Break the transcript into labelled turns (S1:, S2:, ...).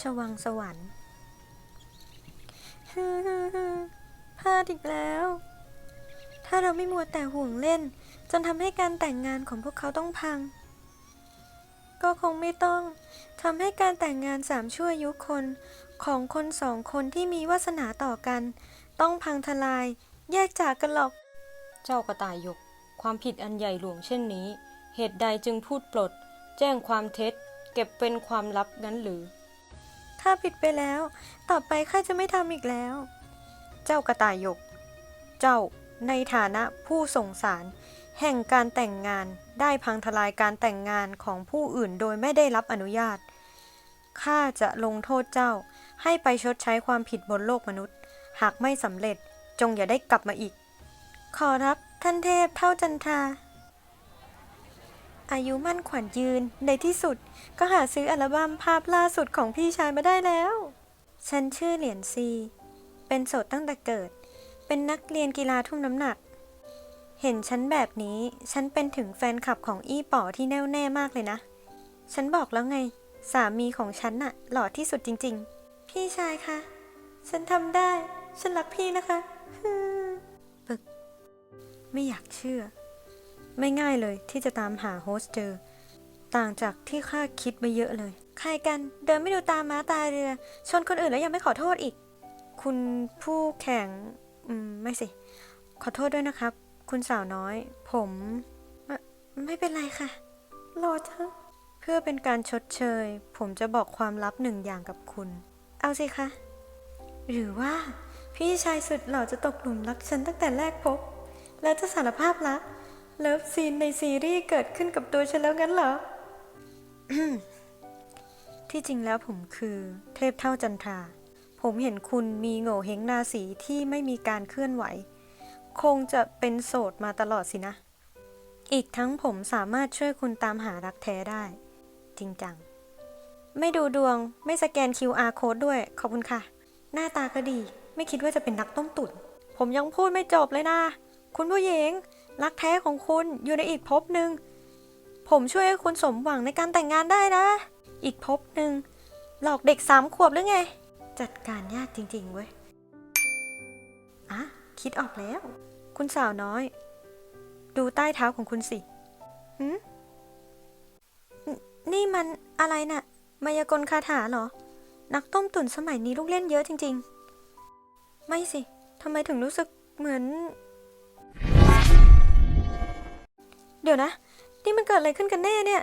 S1: ชวังสวรรค์พลาดอีกแล้ว ถ้าเราไม่มัวแต่ห่วงเล่น จนทำให้การแต่งงานของพวกเขาต้องพัง ก็คงไม่ต้องทำให้การแต่งงานสามชั่วยุคนของคนสองคนที่มีวาสนาต่อกัน ต้องพังทลาย แยกจากกันหรอก
S2: เจ้ากระต่ายหยก ความผิดอันใหญ่หลวงเช่นนี้ เหตุใดจึงพูดปลด แจ้งความเท็จ เก็บเป็นความลับนั้นหรือ
S1: ถ้าผิดไปแล้ว ต่อไปข้าจะไม่ทำอีกแล้ว
S2: เจ้ากระต่ายหยก เจ้าในฐานะผู้ส่งสาร แห่งการแต่งงานได้พังทลายการแต่งงานของผู้อื่นโดยไม่ได้รับอนุญาต ข้าจะลงโทษเจ้าให้ไปชดใช้ความผิดบนโลกมนุษย์ หากไม่สำเร็จจงอย่าได้กลับมาอีก
S1: ขอรับท่านเทพเท่าจันทรา อายุมั่นขวัญยืน ในที่สุดก็หาซื้ออัลบั้มภาพล่าสุดของพี่ชายมาได้แล้ว ฉันชื่อเหรียญซี เป็นโสดตั้งแต่เกิด เป็นนักเรียนกีฬาทุ่มน้ำหนัก เห็นฉันแบบนี้ ฉันเป็นถึงแฟนคลับของอี้ป๋อที่แน่วแน่มากเลยนะ ฉันบอกแล้วไง สามีของฉันน่ะ หล่อที่สุดจริง ๆ พี่ชายคะ ฉันทำได้ ฉันรักพี่นะคะ ปึก ไม่อยากเชื่อ ไม่ง่ายเลยที่จะตามหาโฮสเจอ ต่างจากที่ข้าคิดไปเยอะเลย ใครกันเดินไม่ดูตามม้าตาเรือชนคนอื่นแล้วยังไม่ขอโทษอีก คุณผู้แข่ง อืม ไม่สิ ขอโทษด้วยนะครับ คุณสาวน้อย ผมไมไม่เป็นไรค่ะ รอเถอะเพื่อเป็นการชดเชย ผมจะบอกความลับหนึ่งอย่างกับคุณ เอาสิคะ หรือว่าพี่ชายสุดหล่อจะตกหลุมรักฉันตั้งแต่แรกพบ แล้วจะสารภาพรัก เลิฟซีนในซีรีส์เกิดขึ้นกับตัวฉันแล้วงั้นเหรอ ที่จริงแล้วผมคือเทพเท่าจันทรา ผมเห็นคุณมีโง่เฮงนาสีที่ไม่มีการเคลื่อนไหว คงจะเป็นโสดมาตลอดสินะ อีกทั้งผมสามารถช่วยคุณตามหารักแท้ได้ จริงจัง ไม่ดูดวงไม่สแกน QR code ด้วย ขอบคุณค่ะ หน้าตาก็ดี ไม่คิดว่าจะเป็นนักต้มตุ๋นผมยังพูดไม่จบเลยนะ คุณผู้หญิง รักแท้ของคุณอยู่ในอีกภพหนึ่ง ผมช่วยให้คุณสมหวังในการแต่งงานได้นะ อีกภพหนึ่ง หลอกเด็กสามขวบหรือไง จัดการยากจริงๆเว้ย อะ คิดออกแล้ว คุณสาวน้อย ดูใต้เท้าของคุณสิหืมนี่มันอะไรน่ะ มายากลคาถาเหรอ นักต้มตุ๋นสมัยนี้ลูกเล่นเยอะจริง ๆ ไม่สิทำไมถึงรู้สึกเหมือน เดี๋ยวนะ นี่มันเกิดอะไรขึ้นกันแน่เนี่ย